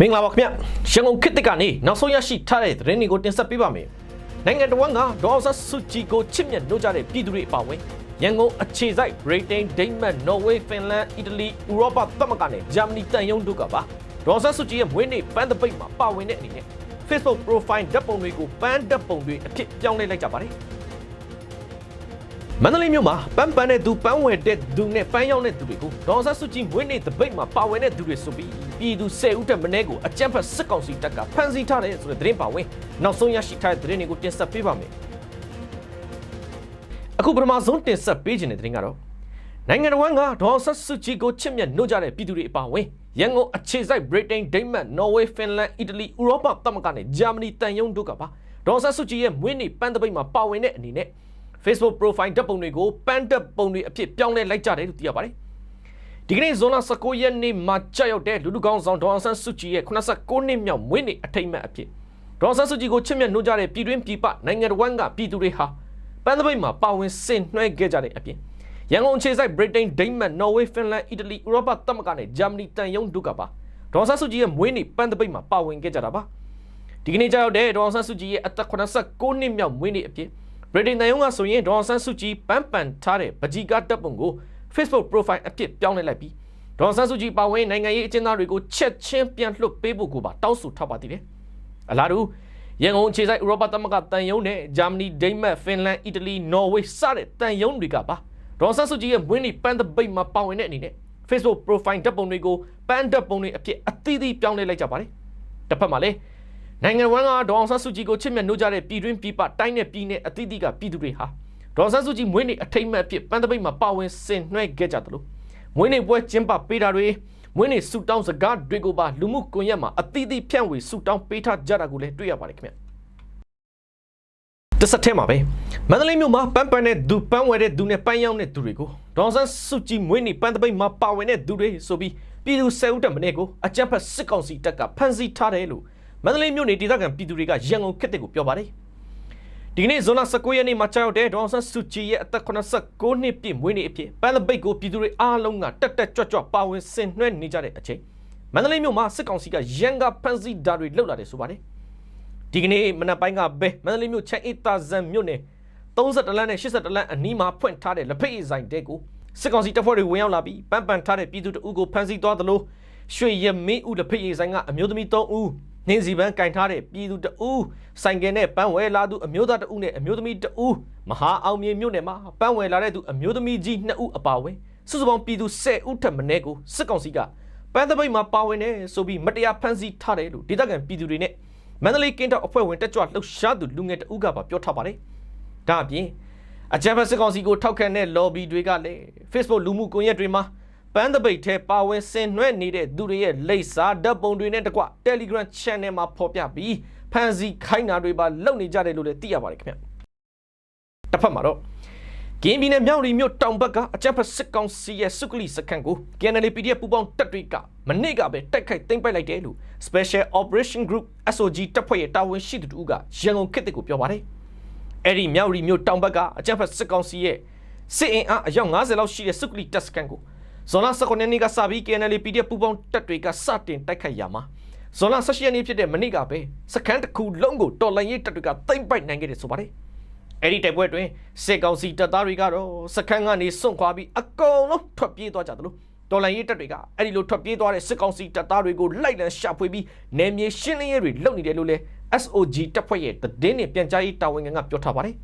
မင်္ဂလာပါခင်ဗျရန်ကုန်ခေတ်သစ်ကနေနောက်ဆုံးရရှိထားတဲ့သတင်းတွေကိုတင်ဆက်ပေးပါမယ်နိုင်ငံတော်ဝန်ကဒေါ်ဆတ်စုကြည်ကိုချစ်မြတ်နှုတ်ကြတဲ့ပြည်သူတွေအပါအဝင်ရန်ကုန်အခြေစိုက်ဗြိတိန်ဒိန်းမတ်နော်ဝေးဖင်လန်အီတလီဥရောပသမဂ္ဂနဲ့ဂျာမနီတန်ယုံတို့ကပါဒေါ်ဆတ်စုကြည်ရဲ့မွေးနေ့ပန်းသပိတ်မှာပါဝင်တဲ့အနေနဲ့ Facebook profile ဓာတ်ပုံတွေကိုပန်းဓာတ်ပုံတွေအဖြစ်ပြောင်းလဲလိုက်ကြပါတယ် မန္တလေးမြို့မှာပန်းပန်းတဲ့သူပန်းဝယ်တဲ့သူနဲ့ပန်းရောက်တဲ့သူတွေကိုဒေါ်ဆတ်စုကြည်မွေးနေ့တပိတ်မှာပါဝင်တဲ့သူတွေဆိုပြီးပြည်သူ10ဦးတက်မင်းကိုအကြမ်းဖက်စစ်ကောင်စီတပ်ကဖမ်းဆီးထားတယ်ဆိုတဲ့သတင်းပါဝင်နောက်ဆုံးရရှိထားတဲ့သတင်းတွေကိုတင်ဆက်ပေးပါမယ်အခုပထမဆုံးတင်ဆက်ပေးခြင်းတဲ့သတင်းကတော့နိုင်ငံတော်ကဒေါ်ဆတ်စုကြည်ကိုချစ်မြတ်နှုတ်ကြတဲ့ပြည်သူတွေအပါအဝင်ရန်ကုန်အခြေစိုက်ဗြိတိန်ဒိန်းမတ်နော်ဝေးဖင်လန်အီတလီဥရောပသမဂ္ဂနဲ့ဂျာမနီတန်ယုံတို့ကပါဒေါ်ဆတ်စုကြည်ရဲ့မွေးနေ့ပန်းတပိတ်မှာပါဝင်တဲ့အနေနဲ့ Facebook profile ဓာတ်ပုံတွေကိုပန်းတက်ပုံတွေအဖြစ်ပြောင်းလဲလိုက်ကြတယ်လို့သိရပါတယ်။ဒီကနေ့ဇွန်လ19ရက်နေ့မှာကြာရောက်တဲ့လူလူကောင်းဆောင်ဒေါအောင်ဆန်းစုကြည်ရဲ့89နှစ်မြောက်မွေးနေ့အထိမ်းအမှတ်အဖြစ်ဒေါအောင်ဆန်းစုကြည်ကိုချစ်မြတ်နှုတ်ကြတဲ့ပြည်တွင်းပြည်ပနိုင်ငံတော်ဝန်ကပြည်သူတွေဟာပန်းသပိတ်မှာပါဝင်ဆင်နွှဲခဲ့ကြတဲ့အပြင်ရန်ကုန်အခြေစိုက်ဗြိတိန်ဒိန်းမတ်နော်ဝေးဖင်လန်အီတလီဥရောပသမဂ္ဂနဲ့ဂျာမနီတန်ယုံတို့ကပါဒေါအောင်ဆန်းစုကြည်ရဲ့မွေးနေ့ပန်းသပိတ်မှာပါဝင်ခဲ့ကြတာပါ။ဒီကနေ့ကြာရောက်တဲ့ဒေါအောင်ဆန်းစုကြည်ရဲ့အသက်89နှစ်မြောက်မွေးနေ့အဖြစ် ဗြိတိန်နိုင်ငံကဆိုရင်ဒေါအောင်ဆန်းစုကြည်ပန်းပန်ထားတဲ့ပကြီကတပ်ပုံကို Facebook profile အဖြစ်ပြောင်းလဲလိုက်ပြီးဒေါအောင်ဆန်းစုကြည်ပါဝင်နိုင်ငံရေးအကျဉ်းသားတွေကိုချက်ချင်းပြန်လွှတ်ပေးဖို့ကိုပါတောင်းဆိုထားပါသေးတယ်။အလားတူရန်ကုန်အခြေစိုက်ဥရောပသမဂ္ဂတန်ယုံနဲ့ဂျာမနီဒိန်းမတ်ဖင်လန်အီတလီနော်ဝေးစတဲ့တန်ယုံတွေကပါဒေါအောင်ဆန်းစုကြည်ရဲ့မွေးနေ့ပန်းသပိတ်မှာပါဝင်တဲ့အနေနဲ့ Facebook profile ဓာတ်ပုံတွေကိုပန်းဓာတ်ပုံတွေအဖြစ်အသီးသီးပြောင်းလဲလိုက်ကြပါတယ်။တစ်ဖက်မှာလည်း နိုင်ငံဝန်ကဒေါအောင်ဆန်းစုကြည်ကိုချစ်မြတ်နှုတ်ကြတဲ့ပြည်တွင်းပြည်ပတိုင်းနဲ့ပြည်နယ်အသီးသီးကပြည်သူတွေဟာဒေါအောင်ဆန်းစုကြည်မွေးနေ့အထိမ်းအမှတ်အဖြစ်ပန်းသပိတ်မှာပါဝင်ဆင်နွှဲခဲ့ကြတယ်လို့မွေးနေ့ပွဲကျင်းပပေးတာတွေမွေးနေ့ဆူတောင်းစကားတွေကိုပါလူမှုကွန်ရက်မှာအသီးသီးဖြန့်ဝေဆူတောင်းပေးထားကြတာကိုလည်းတွေ့ရပါတယ်ခင်ဗျတဆက်ထဲမှာပဲမန္တလေးမြို့မှာပန်းပန်းတဲ့သူပန်းဝယ်တဲ့သူနဲ့ပန်းရောက်တဲ့သူတွေကိုဒေါအောင်ဆန်းစုကြည်မွေးနေ့ပန်းသပိတ်မှာပါဝင်တဲ့သူတွေဆိုပြီးပြည်သူဆယ်ဦးတက်မင်းကိုအကြမ်းဖက်စစ်ကောင်စီတပ်ကဖမ်းဆီးထားတယ်လို့ မန္တလေးမြို့နေဒေသခံပြည်သူတွေကရန်ကုန်ခေတ်တဲ့ကိုပြောပါတယ်ဒီကနေ့ဇွန်လ19ရက်နေ့မှာကြောက်တဲ့ဒေါအောင်ဆန်းစုကြည်ရဲ့အသက်89နှစ်ပြည့်မွေးနေ့အဖြစ်ပန်းသပိတ်ကိုပြည်သူတွေအားလုံးကတက်တက်ကြွကြွပါဝင်ဆင်နွှဲနေကြတဲ့အချိန်မန္တလေးမြို့မှာစစ်ကောင်စီကရန်ကဖမ်းဆီးဓာတ်တွေလှုပ်လာတယ်ဆိုပါတယ်ဒီကနေ့မနက်ပိုင်းကပဲမန္တလေးမြို့ချမ်းအေးတာဇန်မြို့နယ်30လမ်းနဲ့80လမ်းအနီးမှာဖွင့်ထားတဲ့လက်ဖက်ရည်ဆိုင်တဲကိုစစ်ကောင်စီတပ်ဖွဲ့တွေဝင်ရောက်လာပြီးပန်းပန်ထားတဲ့ပြည်သူတအုပ်ကိုဖမ်းဆီးသွားသလိုရွှေရမင်းဦးလက်ဖက်ရည်ဆိုင်ကအမျိုးသမီး3ဦး နှင်းစီပန်းကင်ထားတဲ့ပြည်သူတအုပ်ဆိုင်ကယ်နဲ့ပန်းဝယ်လာသူအမျိုးသားတအုပ်နဲ့အမျိုးသမီးတအုပ်မဟာအောင်မြေမြို့နယ်မှာပန်းဝယ်လာတဲ့သူအမျိုးသမီးကြီး2ဦးအပါအဝင်စုစုပေါင်းပြည်သူ10ဦးထက်မနည်းကိုစစ်ကောင်စီကပန်းသပိတ်မှာပါဝင်နေဆိုပြီးမတရားဖမ်းဆီးထားတယ်လို့ဒေသခံပြည်သူတွေနဲ့မန္တလေးကင်းတောက်အဖွဲ့ဝင်တက်ကြွလှုပ်ရှားသူလူငယ်တဦးကပါပြောထားပါတယ်။ဒါအပြင်အကြမ်းဖက်စစ်ကောင်စီကိုထောက်ခံတဲ့ lobby တွေကလည်း Facebook လူမှုကွန်ရက်တွေမှာ ပန်းတပိတ်ထဲပါဝင်ဆင်နွှဲနေတဲ့သူတွေရဲ့လိပ်စာဓာတ်ပုံတွေနဲ့တကွ Telegram Channel မှာဖော်ပြပြီးဖန်စီခိုင်းတာတွေပါလုပ်နေကြတယ်လို့လည်းသိရပါတယ်ခင်ဗျ။တစ်ဖက်မှာတော့ကင်းပြည်နယ်မြောက်ရီမြို့တောင်ဘက်ကအကြမ်းဖက်စစ်ကောင်စီရဲ့စုကလီစခန်းကို KNL PDF ပူးပေါင်းတပ်တွေကမနေ့ကပဲတိုက်ခိုက်သိမ်းပိုက်လိုက်တယ်လို့ Special Operation Group SOG တပ်ဖွဲ့ရဲ့တာဝန်ရှိသူတို့ကရန်ကုန်ခေတ်တစ်ကိုပြောပါတယ်။အဲ့ဒီမြောက်ရီမြို့တောင်ဘက်ကအကြမ်းဖက်စစ်ကောင်စီရဲ့စစ်အင်အားအယောက်90လောက်ရှိတဲ့စုကလီတပ်စခန်းကို ဇွန်လ19ရက်နေ့ကစပြီး KNL PDF ပူးပေါင်းတပ်တွေကစတင်တိုက်ခိုက်ရမှာဇွန်လ18ရက်နေ့ဖြစ်တဲ့မနေ့ကပဲစခန်းတစ်ခုလုံးကိုတော်လှန်ရေးတပ်တွေကသိမ်းပိုက်နိုင်ခဲ့တယ်ဆိုပါတယ်။အဲ့ဒီတိုက်ပွဲတွင်စစ်ကောင်စီတပ်သားတွေကတော့စခန်းကနေစွန့်ခွာပြီးအကုန်လုံးထွက်ပြေးသွားကြတယ်လို့တော်လန်ရေးတပ်တွေကအဲ့ဒီလိုထွက်ပြေးသွားတဲ့စစ်ကောင်စီတပ်သားတွေကိုလိုက်လံရှာဖွေပြီးနယ်မြေရှင်းလင်းရေးတွေလုပ်နေတယ်လို့လဲ SOG တပ်ဖွဲ့ရဲ့သတင်းနဲ့ပြန်ကြားရေးတာဝန်ခံကပြောထားပါတယ်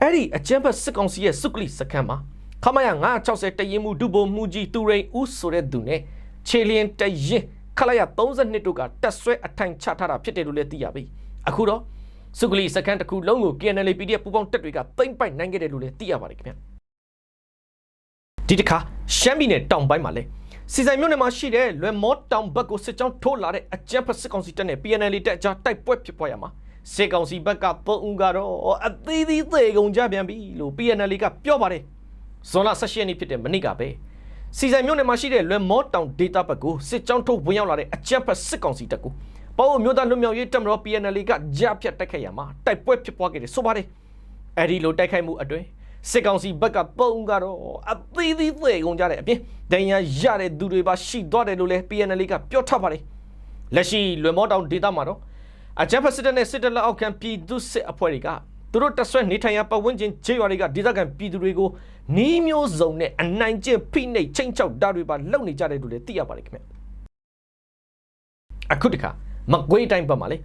အဲ့ဒီအကြမ်းဖက်စစ်ကောင်စီရဲ့စုကလီစခန်းမှာ ခမရ960တရင်မှုဒုဗိုလ်မှုကြီးတူရိန်ဦးဆိုတဲ့သူနဲ့ခြေလျင်တရင်ခလာရ32တို့ကတက်ဆွဲအထိုင်ချထားတာဖြစ်တယ်လို့လည်းသိရပြီအခုတော့စုကလီစကန်တစ်ခုလုံးကို KNL PDF ပူးပေါင်းတပ်တွေကသိမ့်ပိုက်နိုင်ခဲ့တယ်လို့လည်းသိရပါတယ်ခင်ဗျဒီတစ်ခါရှမ်းပြည်နယ်တောင်ပိုင်းမှာလဲစီဆိုင်မြို့နယ်မှာရှိတဲ့လွယ်မောတောင်ဘက်ကိုစစ်ကြောင်းထိုးလာတဲ့အကြမ်းဖက်စစ်ကောင်စီတပ်နဲ့ PNL တပ်ကြားတိုက်ပွဲဖြစ်ပွားရမှာစစ်ကောင်စီဘက်ကပုံဦးကတော့အသေးသေးသေးကုန်ကြပြန်ပြီလို့ PNL ကပြောပါတယ် ဇွန်လ16ရက်နေ့ဖြစ်တဲ့မနေ့ကပဲစီဆိုင်မြို့နယ်မှာရှိတဲ့လွယ်မောတောင်ဒေတာဘက်ကိုစစ်ကြောင်းထိုးဝင်ရောက်လာတဲ့အကြမ်းဖက်စစ်ကောင်စီတပ်ကိုပေါ့မျိုးသားလွတ်မြောက်ရေးတပ်မတော် PNL ကကြားဖြတ်တိုက်ခိုက်ရမှာတိုက်ပွဲဖြစ်ပွားခဲ့တယ်ဆိုပါတယ်အဲ့ဒီလိုတိုက်ခိုက်မှုအတွင်းစစ်ကောင်စီဘက်ကပုံကတော့အသေးသေးသေးကုန်ကြတဲ့အပြင်ဒဏ်ရာရတဲ့သူတွေပါရှိသွားတယ်လို့လည်း PNL ကပြောထားပါတယ်လက်ရှိလွယ်မောတောင်ဒေသမှာတော့အကြမ်းဖက်စစ်တပ်နဲ့စစ်တပ်လက်အောက်ခံပြည်သူစစ်အဖွဲ့တွေက သူတို့တက်ဆွဲနေထိုင်ရာပတ်ဝန်းကျင်ခြေရွာတွေကဒေသခံပြည်သူတွေကိုနှီးမျိုးစုံနဲ့အနိုင်ကျင့်ဖိနှိပ်ချိန်ချောက်တာတွေပါလုပ်နေကြတယ်လို့လည်းသိရပါတယ်ခင်ဗျအခုတခါမကွေးတိုင်းဘက်မှာလေ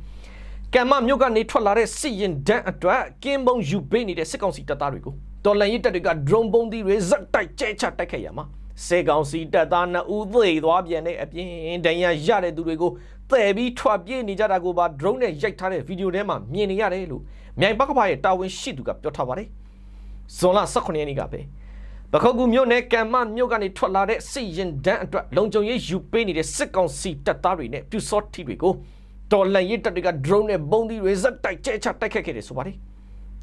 ကံမမြို့ကနေထွက်လာတဲ့စစ်ရင်ဒန်းအတွက်ကင်းဘုံယူပေးနေတဲ့စစ်ကောင်စီတပ်သားတွေကိုတော်လန်ရေးတပ်တွေက drone ပုံးသီးတွေဇက်တိုက်ကျဲချတိုက်ခိုက်ရမှာ စေကောင်စီတပ်သားနှစ်ဦးသေသွားပြန်တဲ့အပြင်ဒဏ်ရာရတဲ့သူတွေကိုတဲ့ပြီးထွက်ပြေးနေကြတာကိုပါ drone နဲ့ရိုက်ထားတဲ့ဗီဒီယိုထဲမှာမြင်နေရတယ်လို့မြိုင်ပကဖာရဲ့တာဝန်ရှိသူကပြောထားပါတယ်ဇွန်လ18ရက်နေ့ကပဲပခုတ်ကူမြို့နယ်ကံမမြို့ကနေထွက်လာတဲ့စစ်ရင်ဒန်းအတွက်လုံခြုံရေးယူပေးနေတဲ့စစ်ကောင်စီတပ်သားတွေနဲ့ပြူစောထီတွေကိုတော်လန်ရေးတပ်တွေက drone နဲ့ပုံးသီးတွေဇက်တိုက်ကျဲချတိုက်ခိုက်ခဲ့တယ်ဆိုပါတယ်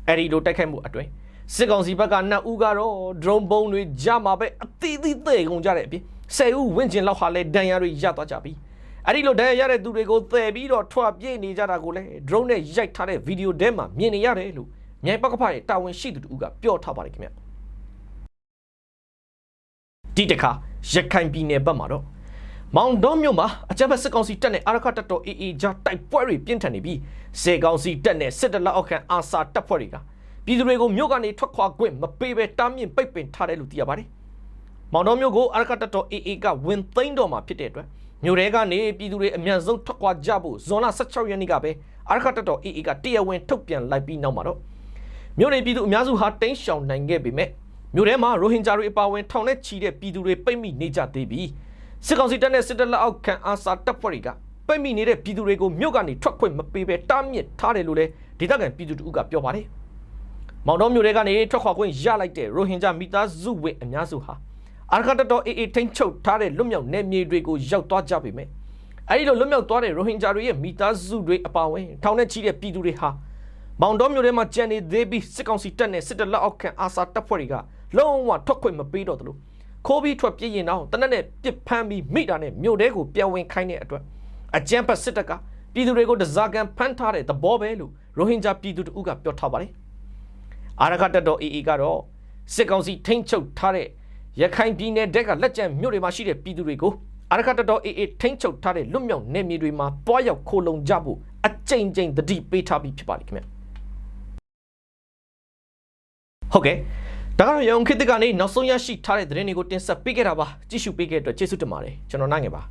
အဲ့ဒီလိုတိုက်ခိုက်မှုအတွင်း စစ်ကောင်စီဘက်ကနှစ်ဦးကတော့ drone ပုံးတွေကြမှာပဲအသီးသီးသေကုန်ကြတဲ့အပြင်10ဦးဝင့်ကျင်လောက်ဟာလဲဒဏ်ရာတွေရသွားကြပြီအဲ့ဒီလိုဒဏ်ရာရတဲ့သူတွေကိုသယ်ပြီးတော့ထွက်ပြေးနေကြတာကိုလည်း drone နဲ့ရိုက်ထားတဲ့ဗီဒီယိုထဲမှာမြင်နေရတယ်လို့မြိုင်ပကဖရဲ့တာဝန်ရှိသူတူကပြောထားပါတယ်ခင်ဗျဒီတခါရခိုင်ပြည်နယ်ဘက်မှာတော့မောင်တော်မြို့မှာအကြမ်းဖက်စစ်ကောင်စီတပ်နဲ့အာရခတပ်တော် AA ကြားတိုက်ပွဲတွေပြင်းထန်နေပြီးစေကောင်စီတပ်နဲ့စစ်တပ်လက်အောက်ခံအာစာတပ်ဖွဲ့တွေက ပြည်သူတွေကိုမြို့ကနေထွက်ခွာခွင့်မပေးဘဲတားမြစ်ပိတ်ပင်ထားတယ်လို့သိရပါတယ်။မောင်တော်မြို့ကိုအာရခတပ်တော် AA ကဝင်သိမ်းတော်မှာဖြစ်တဲ့အတွက်မြို့ထဲကနေပြည်သူတွေအမြန်ဆုံးထွက်ခွာကြဖို့ဇွန်လ16ရက်နေ့ကပဲအာရခတပ်တော် AA ကတရားဝင်ထုတ်ပြန်လိုက်ပြီးနောက်မှာတော့မြို့နေပြည်သူအများစုဟာတိန့်ရှောင်နိုင်ခဲ့ပေမဲ့မြို့ထဲမှာရိုဟင်ဂျာတွေအပါအဝင်ထောင်နဲ့ချီတဲ့ပြည်သူတွေပိတ်မိနေကြသေးပြီးစစ်ကောင်စီတပ်နဲ့စစ်တပ်လက်အောက်ခံအာစာတပ်ဖွဲ့တွေကပိတ်မိနေတဲ့ပြည်သူတွေကိုမြို့ကနေထွက်ခွင့်မပေးဘဲတားမြစ်ထားတယ်လို့လည်းဒေသခံပြည်သူတို့ကပြောပါတယ်။ မောင်တော်မြို့တွေကနေထွက်ခွာခွင့်ရလိုက်တဲ့ရိုဟင်ဂျာမိသားစုဝင်အများစုဟာအာရခတ်တော်အေးအေးထိန်ချုပ်ထားတဲ့လွတ်မြောက်နယ်မြေတွေကိုရောက်သွားကြပေမဲ့အဲဒီလိုလွတ်မြောက်သွားတဲ့ရိုဟင်ဂျာတွေရဲ့မိသားစုတွေအပါအဝင်ထောင်နဲ့ချီတဲ့ပြည်သူတွေဟာမောင်တော်မြို့ထဲမှာကြံနေသေးပြီးစစ်ကောင်စီတပ်နဲ့စစ်တပ်လက်အောက်ခံအာစာတပ်ဖွဲ့တွေကလုံးဝထွက်ခွင့်မပေးတော့သလိုခိုးပြီးထွက်ပြေးရင်တော့တနက်နဲ့ပြစ်ဖမ်းပြီးမိတာနဲ့မြို့ထဲကိုပြန်ဝင်ခိုင်းတဲ့အတွက်အကြမ်းဖက်စစ်တပ်ကပြည်သူတွေကိုတစားကန်ဖမ်းထားတဲ့သဘောပဲလို့ရိုဟင်ဂျာပြည်သူတို့ကပြောထားပါတယ်။ အာရခတ်တပ်တော် AA ကတော့စစ်ကောင်စီထိန်းချုပ်ထားတဲ့ရခိုင်ပြည်နယ်တက်ကလက်ကျန်မြို့တွေမှာရှိတဲ့ပြည်သူတွေကိုအာရခတ်တပ်တော် AA ထိန်းချုပ်ထားတဲ့လွတ်မြောက်နယ်မြေတွေမှာတွားရောက်ခိုးလုံကြဖို့အကြိမ်ကြိမ်တတိပေးထားပြီးဖြစ်ပါတယ်ခင်ဗျ။ဟုတ်ကဲ့ဒါကတော့ရုံခေတ်ကနေနောက်ဆုံးရရှိထားတဲ့သတင်းတွေကိုတင်ဆက်ပေးခဲ့တာပါကြည့်ရှုပေးခဲ့တဲ့အတွက်ကျေးဇူးတင်ပါတယ်ကျွန်တော်နိုင်ငယ်ပါ